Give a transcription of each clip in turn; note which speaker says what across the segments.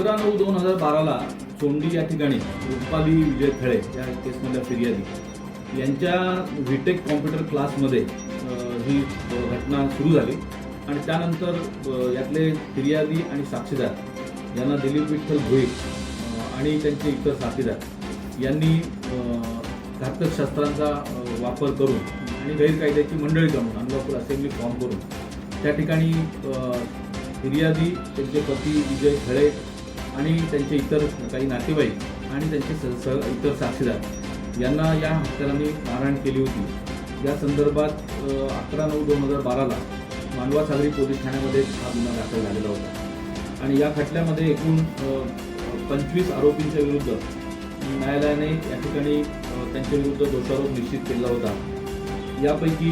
Speaker 1: नऊ दोन हजार बाराला चोंडी या ठिकाणी रुपाली विजय खळे या केसमधल्या फिर्यादी. यांच्या व्हीटेक कॉम्प्युटर क्लासमध्ये ही घटना सुरू झाली. आणि त्यानंतर यातले फिर्यादी आणि साक्षीदार यांना दिलीप विठ्ठल भोईर आणि त्यांचे इतर साथीदार यांनी घातक शस्त्रांचा वापर करून आणि गैरकायद्याची मंडळी जमून अनलॉफुल असेंब्ली फॉर्म करून त्या ठिकाणी फिर्यादी त्यांचे पती विजय खळे आणि त्यांचे इतर काही नातेवाईक आणि त्यांचे स- सह इतर साक्षीदार यांना या हत्यारांनी मारहाण केली होती. या संदर्भात अकरा नऊ दोन हजार बाराला मांडवा सागरी पोलीस ठाण्यामध्ये हा गुन्हा दाखल झालेला होता. आणि या खटल्यामध्ये एकूण पंचवीस आरोपींच्या विरुद्ध न्यायालयाने या ठिकाणी त्यांच्याविरुद्ध त्यांच्या विरुद्ध दोषारोप निश्चित केला होता. यापैकी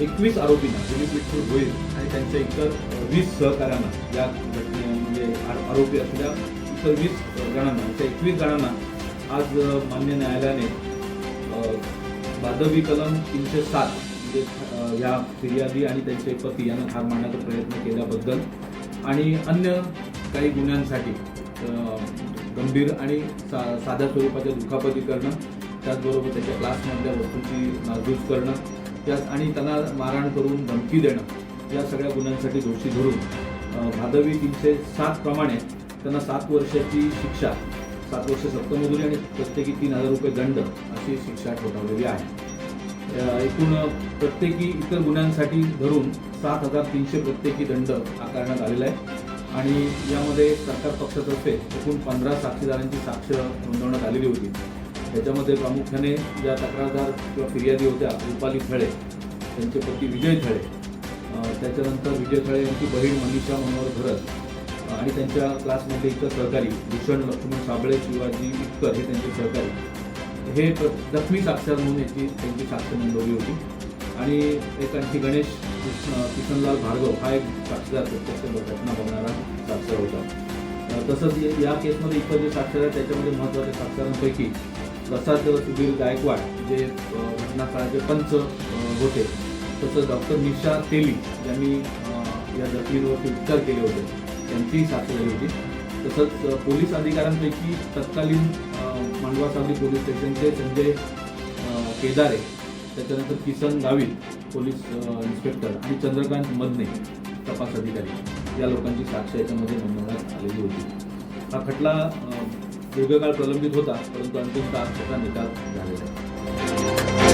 Speaker 1: एकवीस आरोपींना दिलीप विठ्ठल गोयल आणि त्यांच्या इतर वीस सहकाऱ्यांना या घटनेमध्ये म्हणजे आरोपी असलेल्या इतर वीस जणांना त्या एकवीस जणांना आज मान्य न्यायालयाने अ, कलम तीनशे सात म्हणजे या फिर्यादी आणि त्यांचे पती यांना ठार मारण्याचा प्रयत्न केल्याबद्दल आणि अन्य काही गुन्ह्यांसाठी गंभीर आणि सा साध्या स्वरूपाच्या दुखापती करणं त्याचबरोबर त्याच्या क्लासमधल्या वस्तूंची नासधूस करणं त्याच आणि त्यांना मारहाण करून धमकी देणं या सगळ्या गुन्ह्यांसाठी दोषी धरून भादवी तीनशे सात प्रमाणे त्यांना सात वर्षाची शिक्षा सात वर्ष सप्तमजुरी आणि प्रत्येकी तीन हजार रुपये दंड अशी शिक्षा ठोठावलेली आहे. एकूण प्रत्येकी इतर गुन्ह्यांसाठी धरून सात हजार तीनशे प्रत्येकी दंड आकारण्यात आलेला आहे. आणि यामध्ये सरकार पक्षातर्फे एकूण पंधरा साक्षीदारांची साक्ष नोंदवण्यात आलेली होती. त्याच्यामध्ये प्रामुख्याने ज्या तक्रारदार किंवा फिर्यादी होत्या रुपाली खळे त्यांचे पती विजय खळे त्याच्यानंतर विजय खळे यांची बहीण मनीषा मनोहर भरत आणि त्यांच्या क्लासमध्ये इतर सहकारी भूषण लक्ष्मण साबळे शिवाजी इतकर हे त्यांचे सहकारी. हे प्र- जखमी साक्षर म्हणून याची त्यांची साक्ष नोंदवली होती. आणि एक आणखी गणेश किशनलाल भार्गव हा एक साक्षीदार प्रत्यक्ष घटना बघणारा साक्षर होता. तसंच या- या केसमध्ये इतर जे साक्षर आहेत त्याच्यामध्ये महत्त्वाच्या साक्षरांपैकी प्रसाद सुधीर गायकवाड जे घटनास्थळाचे पंच होते. तसंच डॉक्टर निशा तेली ज्यांनी या जखमींवरती उपचार केले होते. त्यांचीही साक्ष झाली होती. तसंच पोलीस अधिकाऱ्यांपैकी तत्कालीन मांडवा सावली पोलीस स्टेशनचे संजय केदारे त्याच्यानंतर किसन गावित पोलीस इन्स्पेक्टर आणि चंद्रकांत मदने तपास अधिकारी. या लोकांची साक्ष याच्यामध्ये नोंदवण्यात आलेली होती. हा खटला दीर्घकाळ प्रलंबित होता परंतु अंतिम तास त्याचा निकाल झालेला आहे.